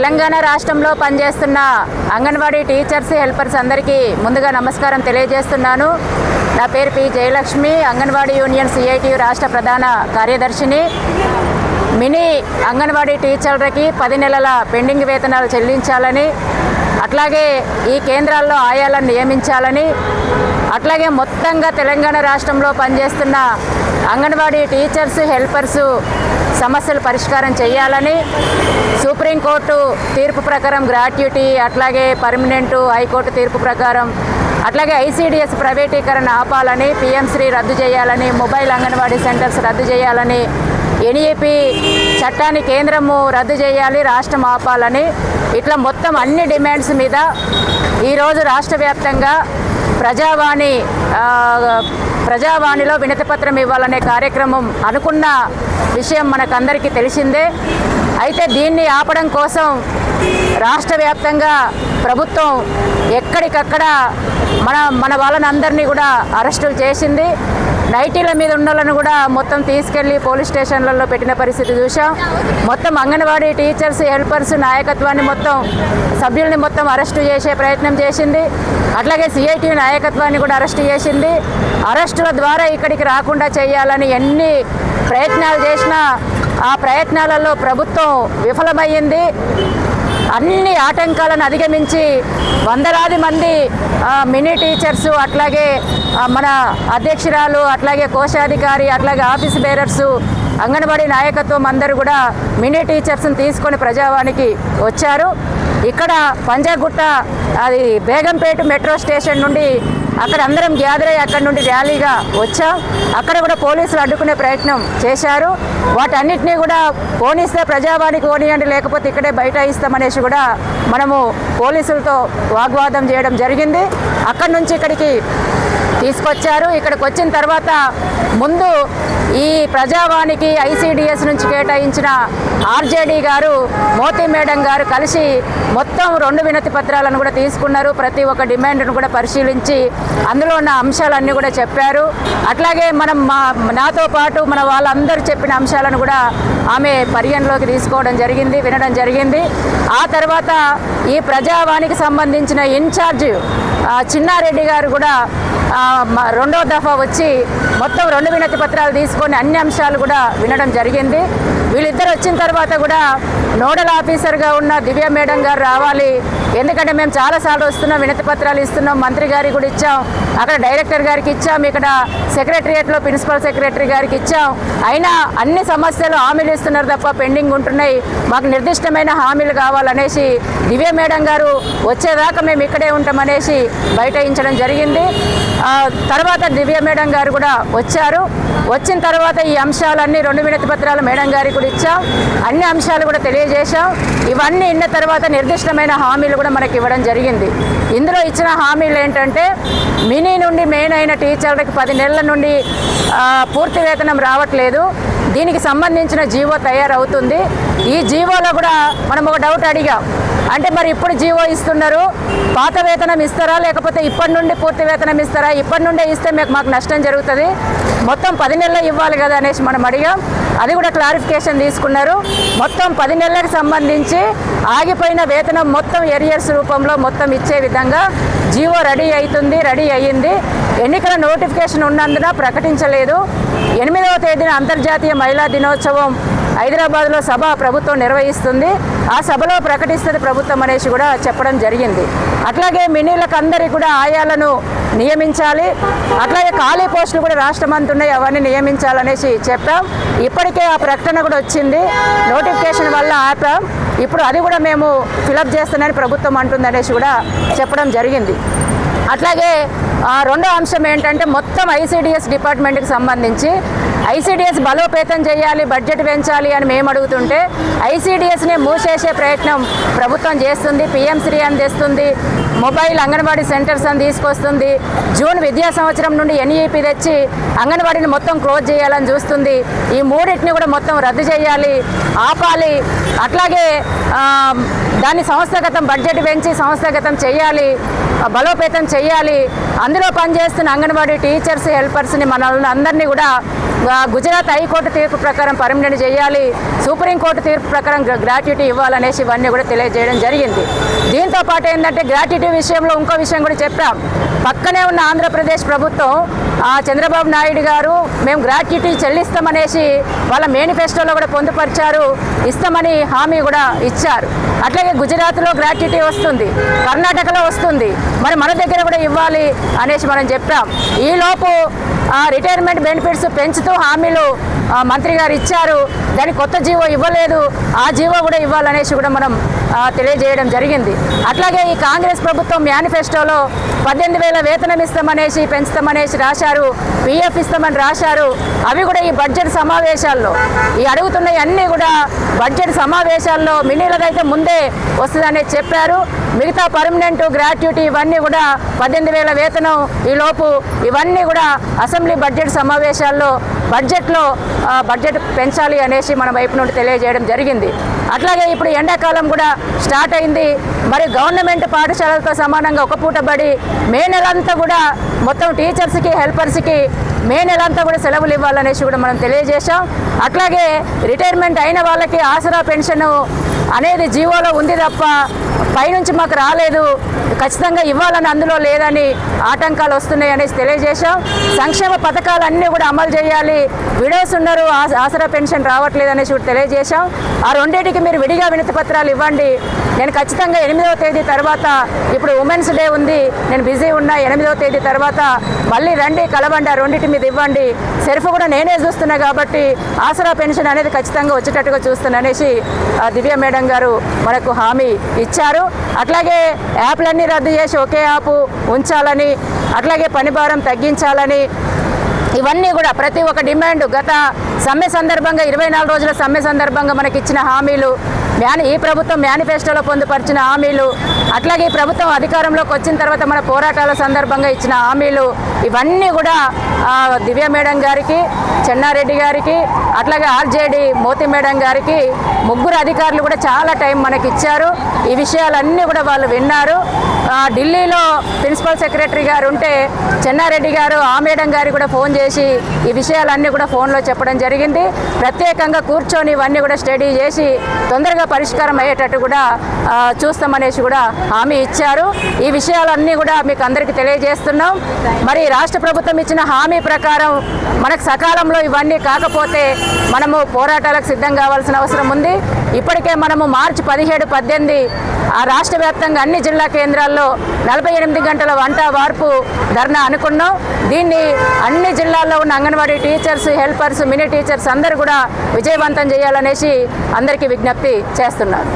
తెలంగాణ రాష్ట్రంలో పనిచేస్తున్న anganwadi teachers helpers అందరికీ ముందుగా నమస్కారం తెలియజేస్తున్నాను. నా పేరు P. Jayalakshmi anganwadi union CITU రాష్ట్ర ప్రధాన కార్యదర్శిని. మినీ అంగన్వాడీ టీచర్లకి పది నెలల పెండింగ్ వేతనాలు చెల్లించాలని అట్లాగే ఈ కేంద్రాల్లో ఆయాలను నియమించాలని అట్లాగే మొత్తంగా తెలంగాణ రాష్ట్రంలో పనిచేస్తున్న అంగన్వాడీ టీచర్స్ హెల్పర్స్ సమస్యలు పరిష్కారం చేయాలని సుప్రీంకోర్టు తీర్పు ప్రకారం గ్రాట్యుటీ అట్లాగే పర్మనెంటు హైకోర్టు తీర్పు ప్రకారం అట్లాగే ఐసీడీఎస్ ప్రైవేటీకరణ ఆపాలని పిఎంశ్రీ రద్దు చేయాలని మొబైల్ అంగన్వాడీ సెంటర్స్ రద్దు చేయాలని ఎన్ఈపి చట్టాన్ని కేంద్రము రద్దు చేయాలి రాష్ట్రం ఆపాలని ఇట్లా మొత్తం అన్ని డిమాండ్స్ మీద ఈరోజు రాష్ట్ర వ్యాప్తంగా ప్రజావాణి ప్రజావాణిలో వినతిపత్రం ఇవ్వాలనే కార్యక్రమం అనుకున్న విషయం మనకందరికీ తెలిసిందే. అయితే దీన్ని ఆపడం కోసం రాష్ట్ర వ్యాప్తంగా ప్రభుత్వం ఎక్కడికక్కడ మన మన వాళ్ళని అందరినీ కూడా అరెస్టులు చేసింది. నైటీల మీద ఉన్నలను కూడా మొత్తం తీసుకెళ్ళి పోలీస్ స్టేషన్లలో పెట్టిన పరిస్థితి చూసాం మొత్తం అంగన్వాడీ టీచర్స్ హెల్పర్స్ నాయకత్వాన్ని మొత్తం సభ్యుల్ని మొత్తం అరెస్టు చేసే ప్రయత్నం చేసింది. అట్లాగే సిఐటి నాయకత్వాన్ని కూడా అరెస్టు చేసింది. అరెస్టుల ద్వారా ఇక్కడికి రాకుండా చేయాలని ఎన్ని ప్రయత్నాలు చేసినా ఆ ప్రయత్నాలలో ప్రభుత్వం విఫలమయ్యింది. అన్ని ఆటంకాలను అధిగమించి వందలాది మంది మినీ టీచర్స్ అట్లాగే మన అధ్యక్షురాలు అట్లాగే కోశాధికారి అట్లాగే ఆఫీస్ బేరర్స్ అంగన్వాడీ నాయకత్వం అందరూ కూడా మినీ టీచర్స్ని తీసుకొని ప్రజావానికి వచ్చారు. ఇక్కడ పంజాగుట్ట అది బేగంపేట మెట్రో స్టేషన్ నుండి అక్కడ అందరం గ్యాదర్ అయ్యి అక్కడ నుండి ర్యాలీగా వచ్చాం. అక్కడ కూడా పోలీసులు అడ్డుకునే ప్రయత్నం చేశారు. వాటన్నిటినీ కూడా పోనిస్తే ప్రజావాణికి పోనీయండి లేకపోతే ఇక్కడే బయట ఇస్తామనేసి కూడా మనము పోలీసులతో వాగ్వాదం చేయడం జరిగింది. అక్కడి నుంచి ఇక్కడికి తీసుకొచ్చారు. ఇక్కడికి వచ్చిన తర్వాత ముందు ఈ ప్రజావాణికి ఐసీడిఎస్ నుంచి కేటాయించిన ఆర్జేడీ గారు మోతీ మేడం గారు కలిసి మొత్తం రెండు వినతి పత్రాలను కూడా తీసుకున్నారు. ప్రతి ఒక్క డిమాండ్ను కూడా పరిశీలించి అందులో ఉన్న అంశాలన్నీ కూడా చెప్పారు. అట్లాగే మనం మా నాతో పాటు మన వాళ్ళందరూ చెప్పిన అంశాలను కూడా ఆమె పరిగణలోకి తీసుకోవడం జరిగింది వినడం జరిగింది. ఆ తర్వాత ఈ ప్రజావాణికి సంబంధించిన ఇన్ఛార్జ్ చిన్నారెడ్డి గారు కూడా రెండో దఫా వచ్చి మొత్తం రెండు వినతి పత్రాలు తీసుకొని అన్ని అంశాలు కూడా వినడం జరిగింది. వీళ్ళిద్దరు వచ్చిన తర్వాత కూడా నోడల్ ఆఫీసర్గా ఉన్న దివ్య మేడం గారు రావాలి. ఎందుకంటే మేము చాలాసార్లు వస్తున్నాం వినతి పత్రాలు ఇస్తున్నాం మంత్రి గారికి కూడా ఇచ్చాం అక్కడ డైరెక్టర్ గారికి ఇచ్చాం ఇక్కడ సెక్రటరియట్లో ప్రిన్సిపల్ సెక్రటరీ గారికి ఇచ్చాం. అయినా అన్ని సమస్యలు హామీలు ఇస్తున్నారు తప్ప పెండింగ్ ఉంటున్నాయి. మాకు నిర్దిష్టమైన హామీలు కావాలనేసి దివ్య మేడం గారు వచ్చేదాకా మేము ఇక్కడే ఉంటామనేసి బయటయించడం జరిగింది. తర్వాత దివ్య మేడం గారు కూడా వచ్చారు. వచ్చిన తర్వాత ఈ అంశాలన్నీ రెండు వినతి పత్రాలు మేడం గారికి కూడా ఇచ్చాం. అన్ని అంశాలు కూడా తెలియజేశాం. ఇవన్నీ ఇన్న తర్వాత నిర్దిష్టమైన హామీలు కూడా మనకి ఇవ్వడం జరిగింది. ఇందులో ఇచ్చిన హామీలు ఏంటంటే మినీ నుండి మెయిన్ అయిన టీచర్లకు పది నెలల నుండి పూర్తి వేతనం రావట్లేదు. దీనికి సంబంధించిన జీవో తయారవుతుంది. ఈ జీవోలో కూడా మనం ఒక డౌట్ అడిగాం. అంటే మరి ఇప్పుడు జీవో ఇస్తున్నారు? పాత వేతనం ఇస్తారా? లేకపోతే ఇప్పటి నుండి పూర్తి వేతనం ఇస్తారా? ఇప్పటి నుండే ఇస్తే మీకు మాకు నష్టం జరుగుతుంది. మొత్తం పది నెలలు ఇవ్వాలి కదా అనేసి మనం అడిగాం. అది కూడా క్లారిఫికేషన్ తీసుకున్నారు. మొత్తం పది నెలలకు సంబంధించి ఆగిపోయిన వేతనం మొత్తం ఎరియర్స్ రూపంలో మొత్తం ఇచ్చే విధంగా జీవో రెడీ అవుతుంది రెడీ అయ్యింది. ఎన్నికల నోటిఫికేషన్ ఉన్నందున ప్రకటించలేదు. ఎనిమిదవ తేదీన అంతర్జాతీయ మహిళా దినోత్సవం హైదరాబాద్లో సభ ప్రభుత్వం నిర్వహిస్తుంది. ఆ సభలో ప్రకటిస్తుంది ప్రభుత్వం అనేసి కూడా చెప్పడం జరిగింది. అట్లాగే మినీలకందరి కూడా ఆయాలను నియమించాలి. అట్లాగే ఖాళీ పోస్టులు కూడా రాష్ట్రం అంతా ఉన్నాయి. అవన్నీ నియమించాలనేసి చెప్పాం. ఇప్పటికే ఆ ప్రకటన కూడా వచ్చింది. నోటిఫికేషన్ వల్ల ఆపాం. ఇప్పుడు అది కూడా మేము ఫిలప్ చేస్తున్నామని ప్రభుత్వం అంటుంది అనేసి కూడా చెప్పడం జరిగింది. అట్లాగే రెండో అంశం ఏంటంటే మొత్తం ఐసీడిఎస్ డిపార్ట్మెంట్కి సంబంధించి ఐసీడిఎస్ బలోపేతం చేయాలి బడ్జెట్ పెంచాలి అని మేము అడుగుతుంటే ఐసీడిఎస్ని మూసేసే ప్రయత్నం ప్రభుత్వం చేస్తుంది పిఎం శ్రీ అని తెస్తుంది మొబైల్ అంగన్వాడీ సెంటర్స్ అని తీసుకొస్తుంది జూన్ విద్యా సంవత్సరం నుండి ఎన్ఈపి తెచ్చి అంగన్వాడీని మొత్తం క్లోజ్ చేయాలని చూస్తుంది. ఈ మూడింటిని కూడా మొత్తం రద్దు చేయాలి ఆపాలి. అట్లాగే దాన్ని సంస్థాగతం బడ్జెట్ పెంచి సంస్థాగతం చేయాలి బలోపేతం చేయాలి. అందులో పనిచేస్తున్న అంగన్వాడీ టీచర్స్ హెల్పర్స్ని మనల్ని అందరినీ కూడా గుజరాత్ హైకోర్టు తీర్పు ప్రకారం పర్మినెంట్ చేయాలి సుప్రీంకోర్టు తీర్పు ప్రకారం గ్రాట్యుటీ ఇవ్వాలనేసి ఇవన్నీ కూడా తెలియజేయడం జరిగింది. దీంతో పాటు ఏంటంటే గ్రాట్యుటీ విషయంలో ఇంకో విషయం కూడా చెప్పాం. పక్కనే ఉన్న ఆంధ్రప్రదేశ్ ప్రభుత్వం చంద్రబాబు నాయుడు గారు మేము గ్రాట్యుటీ చెల్లిస్తామనేసి వాళ్ళ మేనిఫెస్టోలో కూడా పొందుపరిచారు. ఇస్తామని హామీ కూడా ఇచ్చారు. అట్లాగే గుజరాత్లో గ్రాట్యుటీ వస్తుంది. కర్ణాటకలో వస్తుంది. మరి మన దగ్గర కూడా ఇవ్వాలి అనేసి మనం చెప్పాం. ఈలోపు ఆ, రిటైర్మెంట్ బెనిఫిట్స్ పెంచుతూ హామీలు మంత్రి గారు ఇచ్చారు. దానికి కొత్త జీవో ఇవ్వలేదు. ఆ జీవో కూడా ఇవ్వాలనేసి కూడా మనం తెలియజేయడం జరిగింది. అట్లాగే ఈ కాంగ్రెస్ ప్రభుత్వం మేనిఫెస్టోలో పద్దెనిమిది వేల వేతనం ఇస్తామనేసి పెంచుతామనేసి రాశారు పిఎఫ్ ఇస్తామని రాశారు. అవి కూడా ఈ బడ్జెట్ సమావేశాల్లో. ఈ అడుగుతున్నవి అన్నీ కూడా బడ్జెట్ సమావేశాల్లో మినీలదైతే ముందే వస్తుందనేది చెప్పారు. మిగతా పర్మనెంట్ గ్రాట్యుటీ ఇవన్నీ కూడా పద్దెనిమిది వేల వేతనం ఈలోపు ఇవన్నీ కూడా అసెంబ్లీ బడ్జెట్ సమావేశాల్లో బడ్జెట్లో బడ్జెట్ పెంచాలి అనేసి మన వైపు నుండి తెలియజేయడం జరిగింది. అట్లాగే ఇప్పుడు ఎండాకాలం కూడా స్టార్ట్ అయింది. మరి గవర్నమెంట్ పాఠశాలలతో సమానంగా ఒక పూట బడి మే నెలంతా కూడా మొత్తం టీచర్స్కి హెల్పర్స్కి మే నెలంతా కూడా సెలవులు ఇవ్వాలనేసి కూడా మనం తెలియజేశాం. అట్లాగే రిటైర్మెంట్ అయిన వాళ్ళకి ఆసరా పెన్షన్ అనేది జీవోలో ఉంది తప్ప పైనుంచి మాకు రాలేదు. ఖచ్చితంగా ఇవ్వాలని అందులో లేదని ఆటంకాలు వస్తున్నాయి అనేసి తెలియజేశాం. సంక్షేమ పథకాలన్నీ కూడా అమలు చేయాలి. విడోస్ ఉన్నారు ఆ- ఆసరా పెన్షన్ రావట్లేదు అనేసి కూడా తెలియజేశాం. ఆ రెండింటికి మీరు విడిగా వినతి పత్రాలు ఇవ్వండి. నేను ఖచ్చితంగా ఎనిమిదవ తేదీ తర్వాత ఇప్పుడు ఉమెన్స్ డే ఉంది నేను బిజీ ఉన్నా ఎనిమిదవ తేదీ తర్వాత మళ్ళీ రండి కలవండి ఆ రెండింటి మీద ఇవ్వండి. సెర్ఫ్ కూడా నేనే చూస్తున్నా కాబట్టి ఆసరా పెన్షన్ అనేది ఖచ్చితంగా వచ్చేటట్టుగా చూస్తున్నా అనేసి ఆ, దివ్య మేడం గారు మనకు హామీ ఇచ్చారు. అట్లాగే యాప్లన్నీ రద్దు చేసి ఒకే యాప్ ఉంచాలని అట్లాగే పని భారం తగ్గించాలని. ఇవన్నీ కూడా ప్రతి ఒక్క డిమాండ్ గత సమ్మె సందర్భంగా ఇరవై నాలుగు రోజుల సమ్మె సందర్భంగా మనకి ఇచ్చిన హామీలు. మేని ఈ ప్రభుత్వం మేనిఫెస్టోలో పొందుపరిచిన హామీలు అట్లాగే ఈ ప్రభుత్వం అధికారంలోకి వచ్చిన తర్వాత మన పోరాటాల సందర్భంగా ఇచ్చిన హామీలు ఇవన్నీ కూడా దివ్య మేడం గారికి చెన్నారెడ్డి గారికి అట్లాగే ఆర్జేడి మోతి మేడం గారికి ముగ్గురు అధికారులు కూడా చాలా టైం మనకి ఇచ్చారు. ఈ విషయాలన్నీ కూడా వాళ్ళు విన్నారు. ఢిల్లీలో ప్రిన్సిపల్ సెక్రటరీ గారు ఉంటే చెన్నారెడ్డి గారు ఆ మేడం గారికి కూడా ఫోన్ చేసి ఈ విషయాలన్నీ కూడా ఫోన్లో చెప్పడం జరిగింది. ప్రత్యేకంగా కూర్చొని ఇవన్నీ కూడా స్టడీ చేసి తొందరగా పరిష్కారం అయ్యేటట్టు కూడా చూస్తామనేసి కూడా హామీ ఇచ్చారు. ఈ విషయాలన్నీ కూడా మీకు అందరికీ తెలియజేస్తున్నాం. మరి రాష్ట్ర ప్రభుత్వం ఇచ్చిన హామీ ప్రకారం మనకు సకాలంలో ఇవన్నీ కాకపోతే మనము పోరాటాలకు సిద్ధం కావాల్సిన అవసరం ఉంది. ఇప్పటికే మనము మార్చి పదిహేడు పద్దెనిమిది ఆ రాష్ట్ర వ్యాప్తంగా అన్ని జిల్లా కేంద్రాల్లో నలభై ఎనిమిది గంటల వంట వార్పు ధర్నా అనుకున్నాం. దీన్ని అన్ని జిల్లాల్లో ఉన్న anganwadi teachers helpers mini teachers అందరూ కూడా విజయవంతం చేయాలనేసి అందరికీ విజ్ఞప్తి చేస్తున్నారు